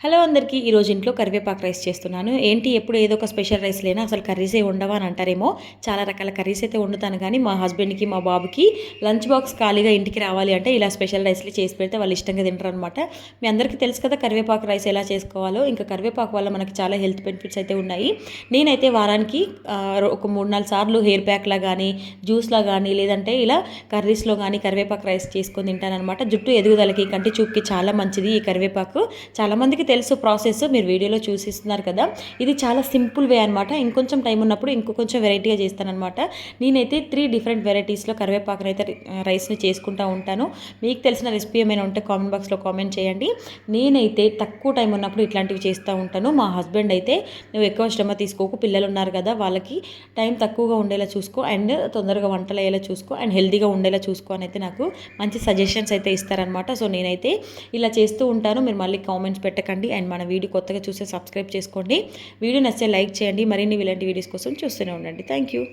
Hello అందరికీ ఈరోజు ఇంట్లో కరివేపాకు రైస్ చేస్తున్నాను. ఏంటి ఎప్పుడు ఏదో ఒక స్పెషల్ రైస్ లేనా? అసలు కర్రీసే ఉండవా అని అంటారేమో. చాలా రకాల కర్రీస్ అయితే వండుతాను కానీ మా హస్బెండ్కి మా బాబుకి లంచ్ బాక్స్ ఖాళీగా ఇంటికి రావాలి అంటే ఇలా స్పెషల్ రైస్లు చేసి పెడితే వాళ్ళు ఇష్టంగా తింటారు అనమాట మీ అందరికీ తెలుసు కదా కరివేపాకు రైస్ ఎలా చేసుకోవాలో. ఇంకా కరివేపాకు వల్ల మనకి చాలా హెల్త్ బెనిఫిట్స్ అయితే ఉన్నాయి. నేనైతే వారానికి ఒక మూడు నాలుగు సార్లు హెయిర్ ప్యాక్లా కానీ జ్యూస్లా కానీ లేదంటే ఇలా కర్రీస్లో కానీ కరివేపాకు రైస్ చేసుకొని తింటానమాట జుట్టు ఎదుగుదలకి కంటి చూపుకి చాలా మంచిది ఈ కరివేపాకు. చాలామందికి తెలుసు ప్రాసెస్ మీరు వీడియోలో చూసిస్తున్నారు కదా. ఇది చాలా సింపుల్ వే అనమాట ఇంకొంచెం టైం ఉన్నప్పుడు ఇంకో కొంచెం వెరైటీగా చేస్తానమాట నేనైతే త్రీ డిఫరెంట్ వెరైటీస్లో కరివేపాకుని అయితే రైస్ని చేసుకుంటూ ఉంటాను. మీకు తెలిసిన రెసిపీ ఏమైనా ఉంటే కామెంట్ బాక్స్లో కామెంట్ చేయండి. నేనైతే తక్కువ టైం ఉన్నప్పుడు ఇట్లాంటివి చేస్తూ ఉంటాను. మా హస్బెండ్ అయితే నువ్వు ఎక్కువ శ్రమ తీసుకోకు పిల్లలు ఉన్నారు కదా వాళ్ళకి టైం తక్కువగా ఉండేలా చూసుకో అండ్ తొందరగా వంటలు అయ్యేలా చూసుకో అండ్ హెల్తీగా ఉండేలా చూసుకో అని అయితే నాకు మంచి సజెషన్స్ అయితే ఇస్తారనమాట సో నేనైతే ఇలా చేస్తూ ఉంటాను. మీరు మళ్ళీ కామెంట్స్ పెట్టకండి. అండ్ మన వీడియో కొత్తగా చూస్తే సబ్స్క్రైబ్ చేసుకోండి. వీడియో నచ్చితే లైక్ చేయండి. మరిన్ని ఇలాంటి వీడియోస్ కోసం చూస్తూనే ఉండండి. Thank you